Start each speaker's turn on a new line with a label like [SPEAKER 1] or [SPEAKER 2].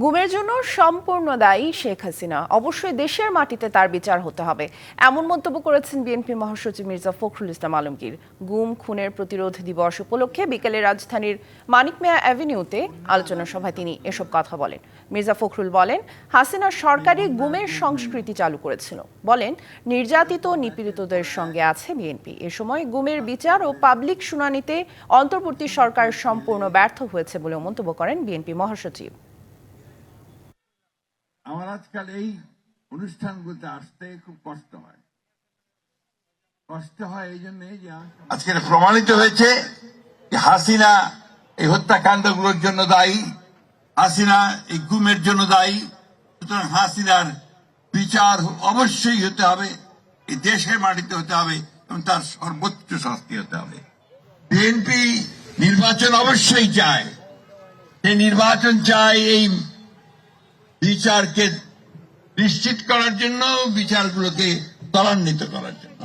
[SPEAKER 1] গুমের জন্য সম্পূর্ণ দায়ী শেখ হাসিনা। অবশ্যই দেশের মাটিতে তার বিচার হতে হবে। এমন মন্তব্য করেছেন বিএনপি মহাসচিব মির্জা ফখরুল ইসলাম আলমগীর। গুম, খুনের প্রতিরোধ দিবস উপলক্ষে বিকেলে রাজধানীর মানিক মেয়া অ্যাভিনিউতে আলোচনা সভায় তিনি এসব কথা বলেন। মির্জা ফখরুল বলেন, হাসিনা সরকারি গুমের সংস্কৃতি চালু করেছিল। বলেন, নির্যাতিত, নিপীড়িতদের সঙ্গে আছে বিএনপি। এ সময় গুমের বিচার ও পাবলিক শুনানিতে অন্তর্বর্তী সরকার সম্পূর্ণ ব্যর্থ হয়েছে বলেও মন্তব্য করেন বিএনপি মহাসচিব।
[SPEAKER 2] আমার আজকাল এই অনুষ্ঠানগুলোতে আসতে খুব কষ্ট হয়। কষ্ট হয় এই জন্য আজকে প্রমাণিত হয়েছে হাসিনা এই হত্যাকাণ্ডগুলোর জন্য দায়ী, হাসিনা এই গুমের জন্য দায়ী। সুতরাং হাসিনার বিচার অবশ্যই হতে হবে, এই দেশের মাটিতে হতে হবে এবং তার সর্বোচ্চ শাস্তি হতে হবে। বিএনপি নির্বাচন অবশ্যই চায়। সেই নির্বাচন চায় এই বিচারকে নিশ্চিত করার জন্য বিচারগুলোকে ত্বরান্বিত করার জন্য।